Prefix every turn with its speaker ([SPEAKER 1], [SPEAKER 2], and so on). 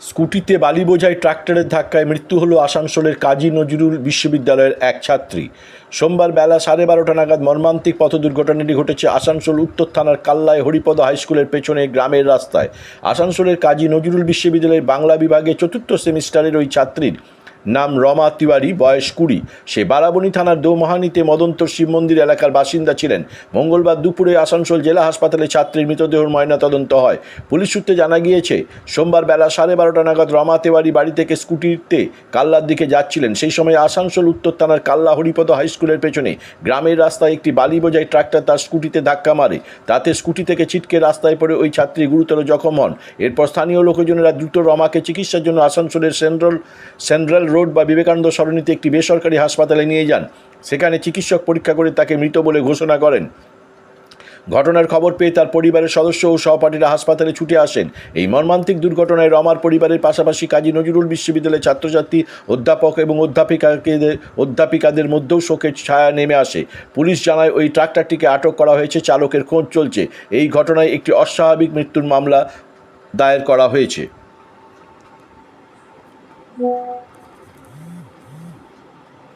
[SPEAKER 1] স্কুটিতে বালি বোঝাই ট্রাক্টরের ধাক্কায় মৃত্যু হলো আসানসোলের কাজী নজরুল বিশ্ববিদ্যালয়ের এক ছাত্রী। সোমবার বেলা সাড়ে বারোটা নাগাদ মর্মান্তিক পথ দুর্ঘটনাটি ঘটেছে আসানসোল উত্তর থানার কাল্লায় হরিপদ হাইস্কুলের পেছনে গ্রামের রাস্তায়। আসানসোলের কাজী নজরুল বিশ্ববিদ্যালয়ের বাংলা বিভাগে চতুর্থ সেমিস্টারের ওই ছাত্রীর নাম রমা তিওয়ারি, বয়স কুড়ি। সে বারাবণী থানার দোমহানিতে মদন্তর শিব মন্দির এলাকার বাসিন্দা ছিলেন। মঙ্গলবার দুপুরে আসানসোল জেলা হাসপাতালে ছাত্রীর মৃতদেহর ময়নাতদন্ত হয়। পুলিশ সূত্রে জানা গিয়েছে, সোমবার বেলা সাড়ে বারোটা নাগাদ রমা তেওয়ারি বাড়ি থেকে স্কুটিতে কাল্লার দিকে যাচ্ছিলেন। সেই সময় আসানসোল উত্তর থানার কাল্লা হরিপদ হাই স্কুলের পেছনে গ্রামের রাস্তায় একটি বালি বোঝাই ট্রাক্টর তার স্কুটিতে ধাক্কা মারে। তাতে স্কুটি থেকে ছিটকে রাস্তায় পড়ে ওই ছাত্রী গুরুতর জখম হন। এরপর স্থানীয় লোকজনেরা দ্রুত রমাকে চিকিৎসার জন্য আসানসোলের সেন্ট্রাল সেন্ট্রাল রোড বা বিবেকানন্দ সরণিতে একটি বেসরকারি হাসপাতালে নিয়ে যান। সেখানে চিকিৎসক পরীক্ষা করে তাকে মৃত বলে ঘোষণা করেন। ঘটনার খবর পেয়ে তার পরিবারের সদস্য ও সহপাঠীরা হাসপাতালে ছুটে আসেন। এই মর্মান্তিক দুর্ঘটনায় রমার পরিবারের পাশাপাশি কাজী নজরুল বিশ্ববিদ্যালয়ের ছাত্রছাত্রী, অধ্যাপক এবং অধ্যাপিকাকে অধ্যাপিকাদের মধ্যেও শোকের ছায়া নেমে আসে। পুলিশ জানায় ওই ট্রাক্টরটিকে আটক করা হয়েছে, চালকের খোঁজ চলছে। এই ঘটনায় একটি অস্বাভাবিক মৃত্যুর মামলা দায়ের করা হয়েছে।